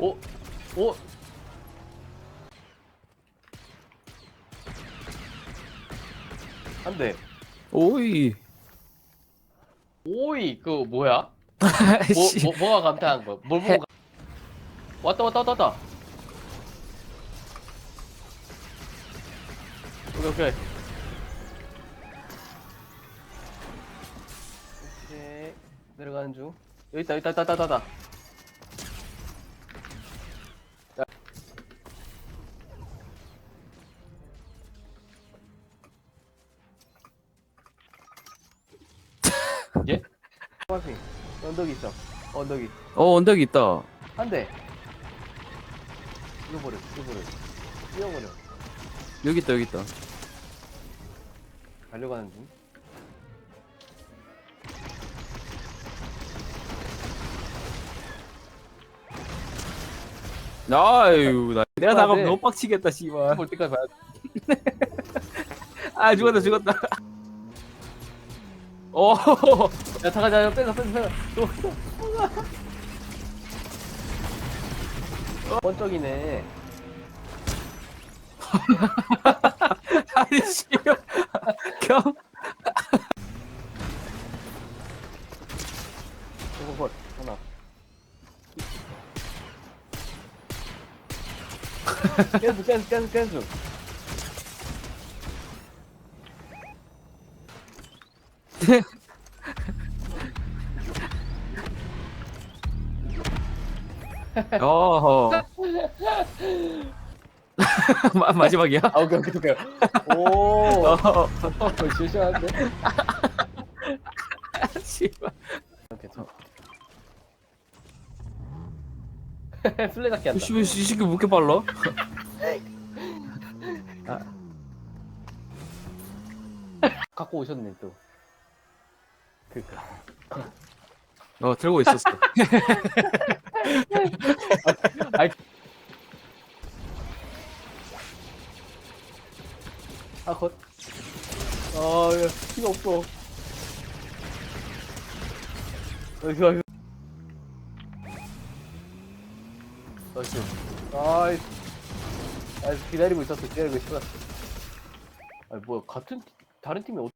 오, 오. 한 대. 오이. 오이, 그 뭐야? 뭐, 씨. 뭐 뭐가 감탄한 거야? 뭘 보고? 감... 왔다 왔다 왔다 왔다. 오케이 오케이. 오케이 내려가는 중. 여기 있다 여기 있다 있다 있다 있다. 파핑 언덕이 있어 언덕이 어 언덕 있다. 한대 죽여버려 죽여버려 뛰어버려 여기 있다 여기 있다. 달려가는 중 아유 나 내가 아, 나가면 네. 너무 빡치겠다 씨발. 볼 때까지 봐야 아 죽었다 죽었다. 오. 야 잠깐 잠깐 빼서 빼서 빼서 또 번쩍이네 아니 씨발. 경. 걸 하나 깬수 깬수 깬수 깬수 어허. 마, 마지막이야? 아 오케이 오케이 오케이 오 어. 실시한데 씨발. 괜찮아 술래잡기 한다 씨발 이 새끼 왜 이렇게 빨라? 갖고 오셨네 또 그니까. 어 들고 있었어. 아이. 아컷 아 야, 피가 없어. 나이스 나이스 나이스. 나이스. 나이스. 기다리고 있었어. 기다리고 있었어. 아니 뭐야 같은 팀- 다른 팀이 어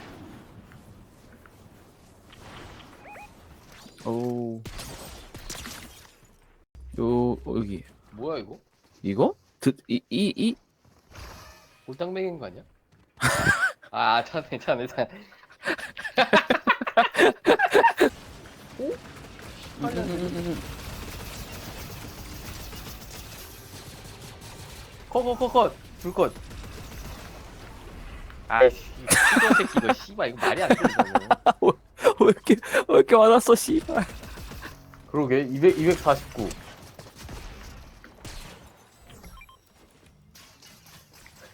오. 요 어, 여기 뭐야 이거 이거? 드이이 이? 골당맹인 거 아니야? 아, 괜찮네, 괜찮네, 괜찮네. 오? 컷컷컷컷 불컷 아이씨 이거 새끼 이거 씨발 이거 말이 안 돼 이거 왜 이렇게 왜 이렇게 많았어 씨발. 그러게 200, 249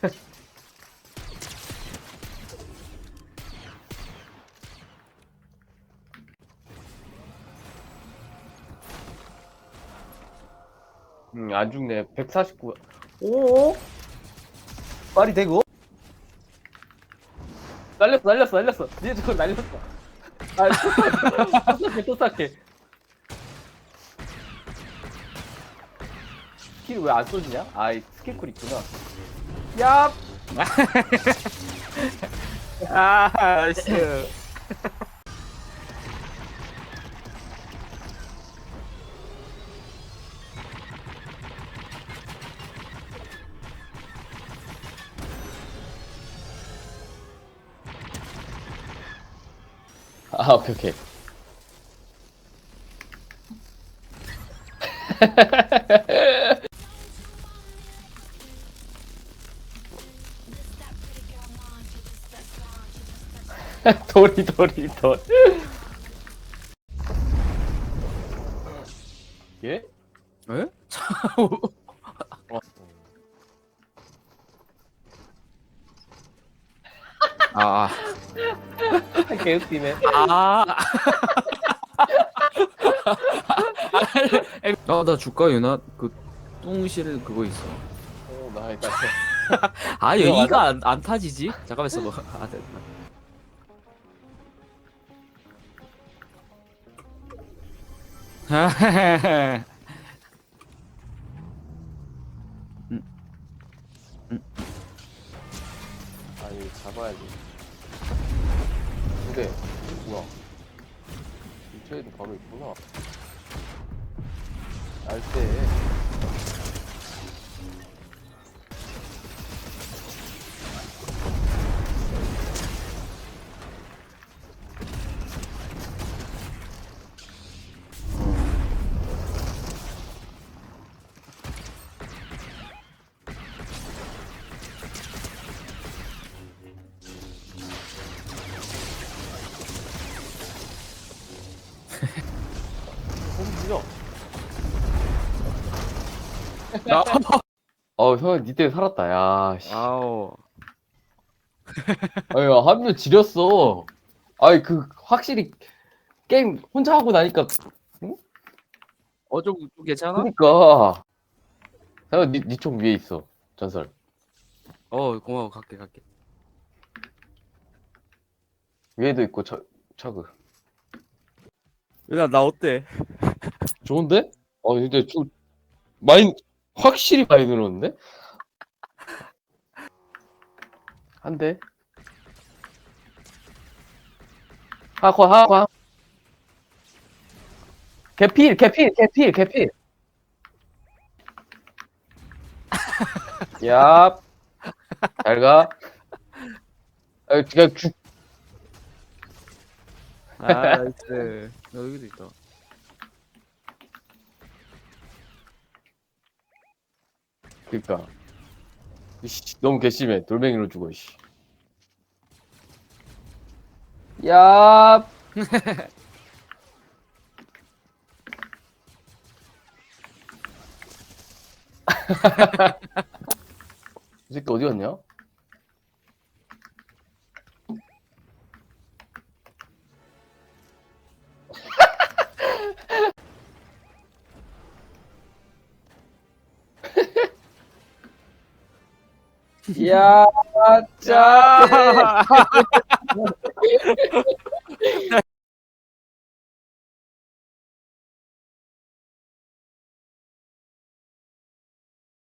음, 안 죽네. 149. 오? 말이 되고? 날렸어, 날렸어, 날렸어. 니네 저거 날렸어. 아, 또 싹해, 또 싹해. 스킬 왜 안 쏘지냐? 아, 이 스킬쿨 있구나. 야! 아 씨. 아, 오케이, 오케이. 돌이, 돌이, 돌. 예? 에? 어. 아. 개웃기네. 아. 아나 줄까 유나 그 똥실 그거 있어. 오, 나 이거 아 여기가 안, 안 타지지? 잠깐만 있어봐. 아 됐다. 아, 음. 아니 잡아야지. 근데 뭐야? 근처에도 바로 있구나. 알때. 야. 어, 형, 니 때문에 살았다, 야, 씨. 아우. 아니, 한명 지렸어. 아니, 그, 확실히, 게임 혼자 하고 나니까, 어, 좀, 좀 괜찮아? 그니까. 형, 니, 니총 위에 있어. 전설. 어, 고마워. 갈게, 갈게. 위에도 있고, 저, 저그. 야, 나 어때? 좋은데? 어, 근데 좀, 많이, 확실히 많이 늘었는데? 한 대. 하고, 하고, 개필, 개필, 개필, 개필. 야, 잘 가. 아, 그냥 죽, 아, 나이스. 여기도 있다. 그니까. 이씨, 너무 괘씸해. 돌멩이로 죽어, 씨. 야. 이 새끼 어디 갔냐? 야, 짜.